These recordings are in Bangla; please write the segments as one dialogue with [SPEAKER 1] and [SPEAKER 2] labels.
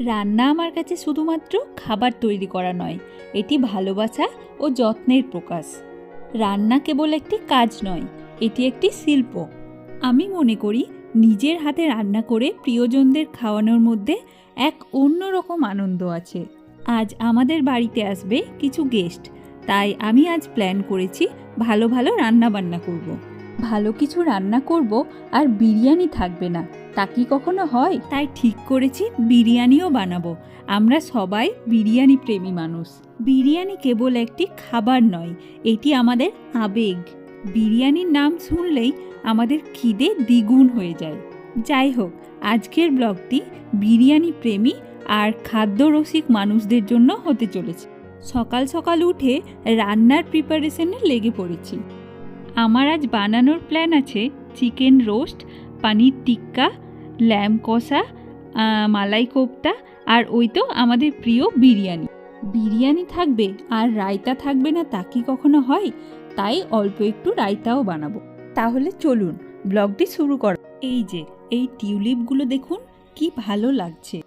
[SPEAKER 1] রান্না আমার কাছে শুধুমাত্র খাবার তৈরি করা নয়, এটি ভালোবাসা ও যত্নের প্রকাশ। রান্না কেবল একটি কাজ নয়, এটি একটি শিল্প। আমি মনে করি নিজের হাতে রান্না করে প্রিয়জনদের খাওয়ানোর মধ্যে এক অন্যরকম আনন্দ আছে। আজ আমাদের বাড়িতে আসবে কিছু গেস্ট তাই আমি আজ প্ল্যান করেছি ভালো ভালো রান্না বান্না করব। ভালো কিছু রান্না করব আর বিরিয়ানি থাকবে না। তা কি কখনো হয়? তাই ঠিক করেছি, বিরিয়ানিও বানাবো। আমরা সবাই বিরিয়ানি প্রেমী মানুষ। বিরিয়ানি কেবল একটি খাবার নয়, এটি আমাদের আবেগ। বিরিয়ানির নাম শুনলেই আমাদের খিদে দ্বিগুণ হয়ে যায়। যাই হোক, আজকের ব্লগটি বিরিয়ানি প্রেমী আর খাদ্যরসিক মানুষদের জন্য হতে চলেছে। সকাল সকাল উঠে রান্নার প্রিপারেশনে লেগে পড়েছি। আমার আজ বানানোর প্ল্যান আছে চিকেন রোস্ট পানির টিক্কা, ল্যাম কষা মালাই কোপ্তা আর ওই তো আমাদের প্রিয় বিরিয়ানি। বিরিয়ানি থাকবে আর রায়তা থাকবে না তা কি কখনো হয়? তাই অল্প একটু রায়তাও বানাবো। তাহলে চলুন, ব্লগটি শুরু কর। এই যে, এই টিউলিপগুলো দেখুন, কি ভালো লাগছে।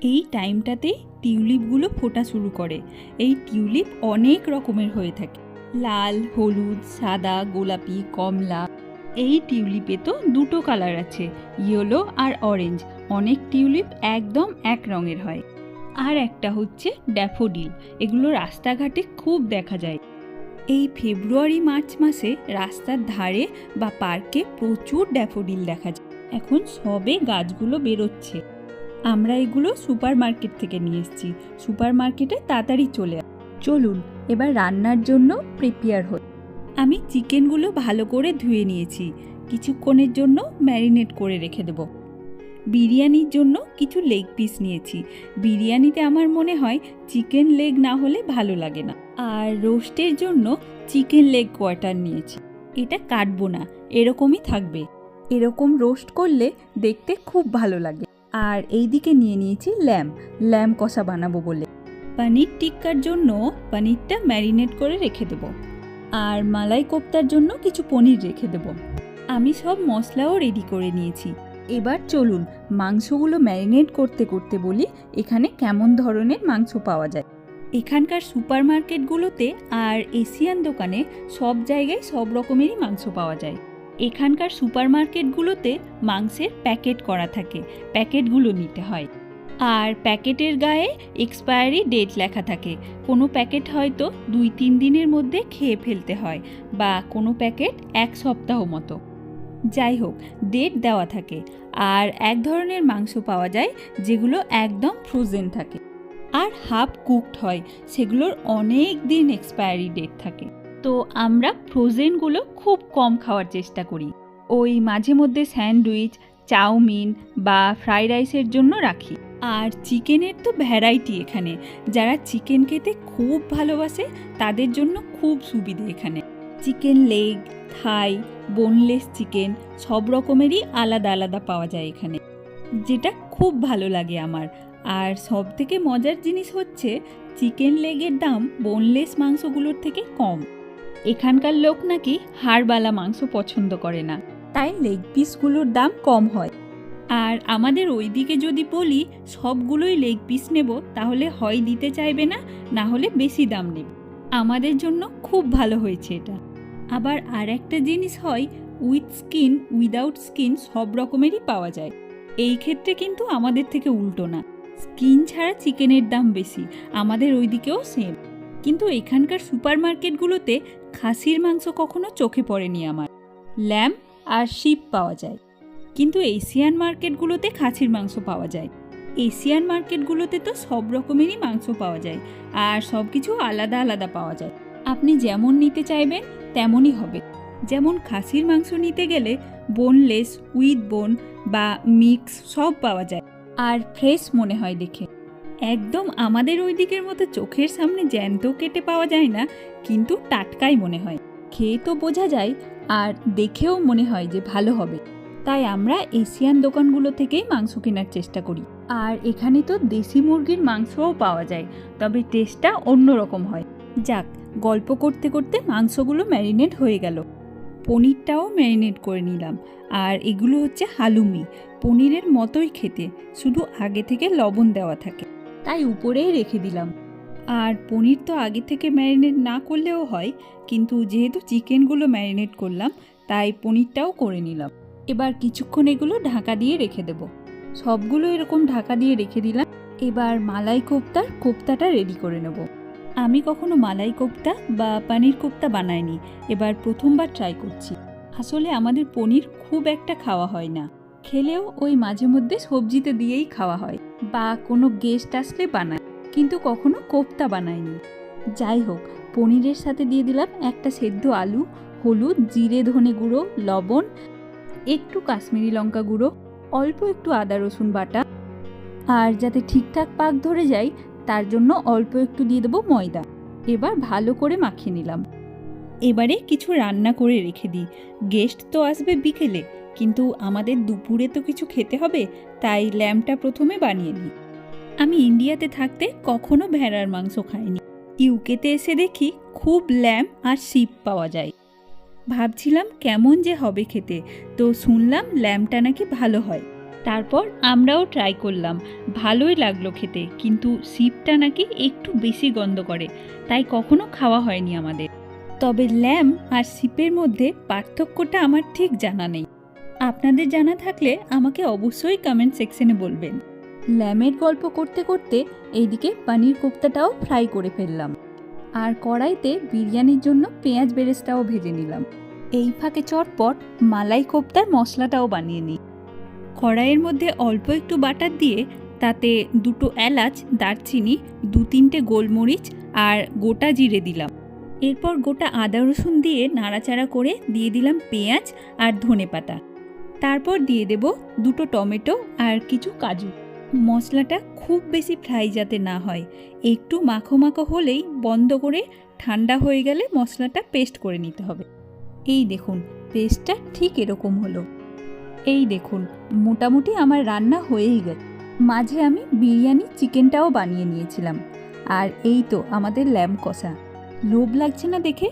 [SPEAKER 1] এই টাইমটাতেই টিউলিপগুলো ফোটা শুরু করে। এই টিউলিপ অনেক রকমের হয়ে থাকে। লাল, হলুদ, সাদা, গোলাপি, কমলা। এই টিউলিপে তো দুটো কালার আছে, ইয়েলো আর অরেঞ্জ। অনেক টিউলিপ একদম এক রঙের হয়। আর একটা হচ্ছে ড্যাফোডিল। এগুলো রাস্তাঘাটে খুব দেখা যায়। এই ফেব্রুয়ারি, মার্চ মাসে রাস্তার ধারে বা পার্কে প্রচুর ড্যাফোডিল দেখা যায়। এখন সবে গাছগুলো বেরোচ্ছে। আমরা এগুলো সুপার মার্কেট থেকে নিয়ে এসেছি। সুপার মার্কেটে তাড়াতাড়ি চলে চলুন, এবার রান্নার জন্য প্রিপেয়ার হই। আমি চিকেনগুলো ভালো করে ধুয়ে নিয়েছি। কিছুক্ষণের জন্য ম্যারিনেট করে রেখে দেব। বিরিয়ানির জন্য কিছু লেগ পিস নিয়েছি। বিরিয়ানিতে আমার মনে হয় চিকেন লেগ না হলে ভালো লাগে না। আর রোস্টের জন্য চিকেন লেগ কোয়ার্টার নিয়েছি। এটা কাটবো না, এরকমই থাকবে। এরকম রোস্ট করলে দেখতে খুব ভালো লাগে। আর এই দিকে নিয়ে নিয়েছি ল্যাম। ল্যাম কষা বানাবো বলে। পানির টিক্কার জন্য পনিরটা ম্যারিনেট করে রেখে দেব। আর মালাই কোপ্তার জন্য কিছু পনির রেখে দেব। আমি সব মশলাও রেডি করে নিয়েছি। এবার চলুন মাংসগুলো ম্যারিনেট করতে করতে বলি, এখানে কেমন ধরনের মাংস পাওয়া যায়। এখানকার সুপার মার্কেটগুলোতে আর এশিয়ান দোকানে সব জায়গায় সব রকমেরই মাংস পাওয়া যায়। এখানকার সুপার মার্কেটগুলোতে মাংসের প্যাকেট করা থাকে, প্যাকেটগুলো নিতে হয়। আর প্যাকেটের গায়ে এক্সপায়ারি ডেট লেখা থাকে। কোনো প্যাকেট হয়তো দুই তিন দিনের মধ্যে খেয়ে ফেলতে হয় বা কোনো প্যাকেট এক সপ্তাহ মতো। যাই হোক ডেট দেওয়া থাকে আর এক ধরনের মাংস পাওয়া যায় যেগুলো একদম ফ্রোজেন থাকে। আর হাফ কুকড হয়, সেগুলোর অনেক দিন এক্সপায়ারি ডেট থাকে। তো আমরা ফ্রোজেনগুলো খুব কম খাওয়ার চেষ্টা করি। ওই মাঝে মধ্যে স্যান্ডউইচ, চাউমিন বা ফ্রাইড রাইসের জন্য রাখি। আর চিকেনের তো ভ্যারাইটি এখানে। যারা চিকেন খেতে খুব ভালোবাসে, তাদের জন্য খুব সুবিধে এখানে। Chicken leg, thigh, boneless chicken সব রকমেরই আলাদা আলাদা পাওয়া যায় এখানে। যেটা খুব ভালো লাগে আমার। আর সব থেকে মজার জিনিস হচ্ছে, চিকেন লেগের দাম বোনলেস মাংসগুলোর থেকে কম। এখানকার লোক নাকি হাড়বালা মাংস পছন্দ করে না। তাই লেগ পিসগুলোর দাম কম হয়। আর আমাদের ওইদিকে যদি বলি, সবগুলোই লেগ পিস নেব, তাহলে হয় দিতে চাইবে না না হলে বেশি দাম নেবে। আমাদের জন্য খুব ভালো হয়েছে এটা। আবার আর একটা জিনিস হয়, উইথ স্কিন, উইদাউট স্কিন সব রকমেরই পাওয়া যায়। এই ক্ষেত্রে কিন্তু আমাদের থেকে উল্টো না। স্কিন ছাড়া চিকেনের দাম বেশি, আমাদের ওইদিকেও সেম কিন্তু এখানকার সুপার মার্কেটগুলোতে খাসির মাংস কখনো চোখে পড়েনি আমার। ল্যাম্প আর শিপ পাওয়া যায়। কিন্তু এশিয়ান মার্কেটগুলোতে খাসির মাংস পাওয়া যায়। এশিয়ান মার্কেটগুলোতে তো সব রকমেরই মাংস পাওয়া যায় আর সব কিছু আলাদা আলাদা পাওয়া যায়। আপনি যেমন নিতে চাইবেন, তেমনই হবে। যেমন খাসির মাংস নিতে গেলে বোনলেস উইথ বোন বা মিক্স সব পাওয়া যায়। আর ফ্রেশ মনে হয় দেখে। একদম আমাদের ওই দিকের মতো চোখের সামনে জ্যান্ত কেটে পাওয়া যায় না, কিন্তু টাটকাই মনে হয়। খেয়ে তো বোঝা যায়, আর দেখেও মনে হয় যে ভালো হবে। তাই আমরা এশিয়ান দোকানগুলো থেকেই মাংস কেনার চেষ্টা করি। আর এখানে তো দেশি মুরগির মাংসও পাওয়া যায়, তবে টেস্টটা অন্যরকম হয়। যাক, গল্প করতে করতে মাংসগুলো ম্যারিনেট হয়ে গেল। পনিরটাও ম্যারিনেট করে নিলাম। আর এগুলো হচ্ছে হালুমি, পনিরের মতোই খেতে, শুধু আগে থেকে লবণ দেওয়া থাকে। তাই উপরেই রেখে দিলাম। আর পনির তো আগে থেকে ম্যারিনেট না করলেও হয়, কিন্তু যেহেতু চিকেনগুলো ম্যারিনেট করলাম, তাই পনিরটাও করে নিলাম। এবার কিছুক্ষণ এগুলো ঢাকা দিয়ে রেখে দেব। সবগুলো এরকম ঢাকা দিয়ে রেখে দিলাম। এবার মালাই কোপ্তার কোপ্তাটা রেডি করে নেব। আমি কখনো মালাই কোপ্তা বা পানির কোপ্তা বানাইনি। এবার প্রথমবার ট্রাই করছি। আসলে আমাদের পনির খুব একটা খাওয়া হয় না। খেলেও ওই মাঝে মধ্যে সবজিতে দিয়েই খাওয়া হয় বা কোনো গেস্ট আসলে বানায়, কিন্তু কখনো কোপ্তা বানায়নি যাই হোক, পনিরের সাথে দিয়ে দিলাম একটা সেদ্ধ আলু, হলুদ, জিরে, ধনে গুঁড়ো, লবণ একটু কাশ্মীরি লঙ্কা গুঁড়ো, অল্প একটু আদা রসুন বাটা। আর যাতে ঠিকঠাক পাক ধরে যায়, তার জন্য অল্প একটু দিয়ে দেবো ময়দা। এবার ভালো করে মাখিয়ে নিলাম। এবারে কিছু রান্না করে রেখে দিই। গেস্ট তো আসবে বিকেলে, কিন্তু আমাদের দুপুরে তো কিছু খেতে হবে, তাই ল্যাম্পটা প্রথমে বানিয়ে নিই। আমি ইন্ডিয়াতে থাকতে কখনো ভেড়ার মাংস খাইনি। ইউকেতে এসে দেখি খুব ল্যাম্প আর শিপ পাওয়া যায়। ভাবছিলাম কেমন যে হবে খেতে, তো শুনলাম ল্যাম্পটা নাকি ভালো হয়। তারপর আমরাও ট্রাই করলাম, ভালোই লাগল খেতে, কিন্তু শিপটা নাকি একটু বেশি গন্ধ করে, তাই কখনো খাওয়া হয়নি আমাদের। তবে ল্যাম্প আর শিপের মধ্যে পার্থক্যটা আমার ঠিক জানা নেই। আপনাদের জানা থাকলে আমাকে অবশ্যই কমেন্ট সেকশনে বলবেন। ল্যামের গল্প করতে করতে এইদিকে পানির কোপ্তাটাও ফ্রাই করে ফেললাম। আর কড়াইতে বিরিয়ানির জন্য পেঁয়াজ বেরেস্তাও ভেজে নিলাম। এই ফাঁকে চটপট মালাই কোপ্তার মশলাটাও বানিয়ে নিই। কড়াইয়ের মধ্যে অল্প একটু বাটার দিয়ে তাতে দুটো এলাচ, দারচিনি, দু তিনটে গোলমরিচ আর গোটা জিরে দিলাম। এরপর গোটা আদা রসুন দিয়ে নাড়াচাড়া করে দিয়ে দিলাম পেঁয়াজ আর ধনে পাতা তারপর দিয়ে দেব দুটো টমেটো আর কিছু কাজু। মশলাটা খুব বেশি ফ্রাই যাতে না হয়। একটু মাখো মাখো হলেই বন্ধ করে ঠান্ডা হয়ে গেলে মশলাটা পেস্ট করে নিতে হবে। এই দেখুন, পেস্টটা ঠিক এরকম হলো। এই দেখুন, মোটামুটি আমার রান্না হয়েই গেছে মাঝে আমি বিরিয়ানি চিকেনটাও বানিয়ে নিয়েছিলাম। আর এই তো আমাদের ল্যাম্প কষা। লোভ লাগছে না দেখে?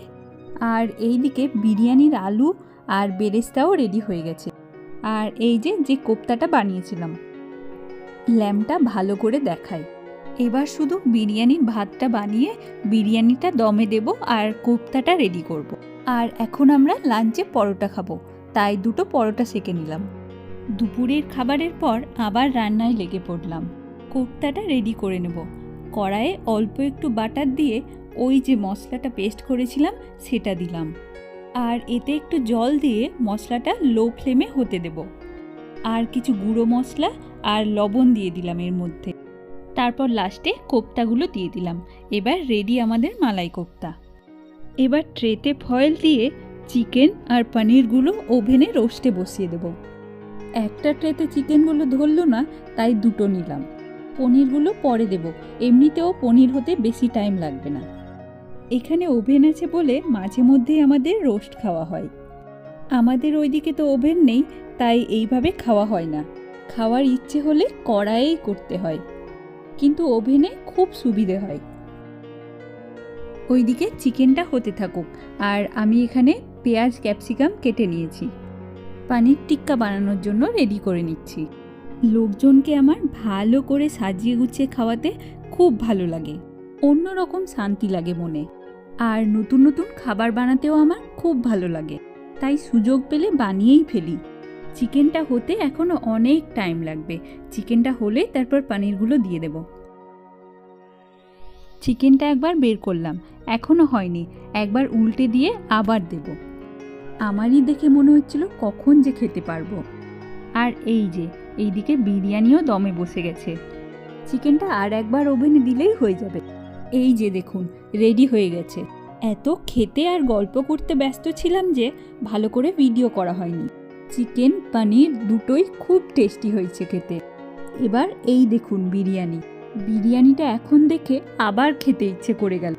[SPEAKER 1] আর এইদিকে বিরিয়ানির আলু আর বেরেস্তাও রেডি হয়ে গেছে। আর এই যে যে কোপ্তাটা বানিয়েছিলাম। ল্যাম্পটা ভালো করে দেখায় এবার শুধু বিরিয়ানির ভাতটা বানিয়ে বিরিয়ানিটা দমে দেব আর কোপ্তাটা রেডি করব। আর এখন আমরা লাঞ্চে পরোটা খাব, তাই দুটো পরোটা সেকে নিলাম। দুপুরের খাবারের পর আবার রান্নায় লেগে পড়লাম। কোপ্তাটা রেডি করে নেব। কড়াইয়ে অল্প একটু বাটার দিয়ে ওই যে মশলাটা পেস্ট করেছিলাম, সেটা দিলাম। আর এতে একটু জল দিয়ে মশলাটা লো ফ্লেমে হতে দেব। আর কিছু গুঁড়ো মশলা আর লবণ দিয়ে দিলাম এর মধ্যে। তারপর লাস্টে কোপ্তাগুলো দিয়ে দিলাম। এবার রেডি আমাদের মালাই কোপ্তা। এবার ট্রেতে ফয়েল দিয়ে চিকেন আর পনিরগুলো ওভেনে রোস্টে বসিয়ে দেব। একটা ট্রেতে চিকেনগুলো ধরলো না, তাই দুটো নিলাম। পনিরগুলো পরে দেব। এমনিতেও পনির হতে বেশি টাইম লাগবে না। এখানে ওভেন আছে বলে মাঝে মধ্যেই আমাদের রোস্ট খাওয়া হয়। আমাদের ওইদিকে তো ওভেন নেই, তাই এইভাবে খাওয়া হয় না। খাওয়ার ইচ্ছে হলে কড়াইয়েই করতে হয়। কিন্তু ওভেনে খুব সুবিধে হয়। ওইদিকে চিকেনটা হতে থাকুক, আর আমি এখানে পেঁয়াজ ক্যাপসিকাম কেটে নিয়েছি। পানির টিক্কা বানানোর জন্য রেডি করে নিচ্ছি। লোকজনকে আমার ভালো করে সাজিয়ে গুছিয়ে খাওয়াতে খুব ভালো লাগে। অন্যরকম শান্তি লাগে মনে। আর নতুন নতুন খাবার বানাতেও আমার খুব ভালো লাগে। তাই সুযোগ পেলে বানিয়েই ফেলি। চিকেনটা হতে এখনও অনেক টাইম লাগবে। চিকেনটা হলে তারপর পানিরগুলো দিয়ে দেব। চিকেনটা একবার বের করলাম। এখনও হয়নি। একবার উল্টে দিয়ে আবার দেব। আমারই দেখে মনে হচ্ছিল কখন যে খেতে পারব। আর এই যে, এইদিকে বিরিয়ানিও দমে বসে গেছে। চিকেনটা আর একবার ওভেনে দিলেই হয়ে যাবে। এই যে দেখুন রেডি হয়ে গেছে। এত খেতে আর গল্প করতে ব্যস্ত ছিলাম যে, ভালো করে ভিডিও করা হয়নি। চিকেন পানির দুটোই খুব টেস্টি হয়েছে খেতে। এবার এই দেখুন বিরিয়ানি। বিরিয়ানিটা এখন দেখে আবার খেতে ইচ্ছে করে গেল।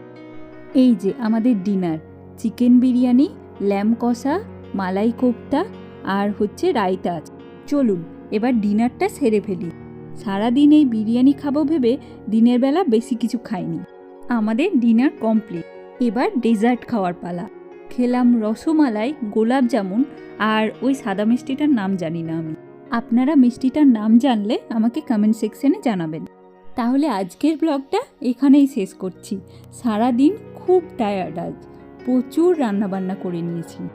[SPEAKER 1] এই যে আমাদের ডিনার। চিকেন বিরিয়ানি, ল্যাম কষা, মালাই কোপ্তা আর হচ্ছে রায়তা চলুন, এবার ডিনারটা সেরে ফেলি। সারাদিন এই বিরিয়ানি খাব ভেবে দিনের বেলা বেশি কিছু খাইনি। আমাদের ডিনার কমপ্লিট। এবার ডেজার্ট খাওয়ার পালা। খেলাম রসমালাই, গোলাপ জামুন আর ওই সাদা মিষ্টিটার নাম জানি না আমি। আপনারা মিষ্টিটার নাম জানলে আমাকে কমেন্ট সেকশনে জানাবেন। তাহলে আজকের ব্লগটা এখানেই শেষ করছি। সারা দিন খুব টায়ার্ড আজ। প্রচুর রান্নাবান্না করে নিয়েছি।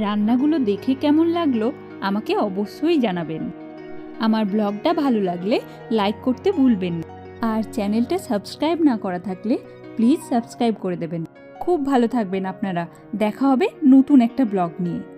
[SPEAKER 1] রান্নাগুলো দেখে কেমন লাগল আমাকে অবশ্যই জানাবেন। আমার ব্লগটা ভালো লাগলে লাইক করতে ভুলবেন না। আর চ্যানেলটা সাবস্ক্রাইব না করা থাকলে প্লিজ সাবস্ক্রাইব করে দেবেন। খুব ভালো থাকবেন আপনারা। দেখা হবে নতুন একটা ব্লগ নিয়ে।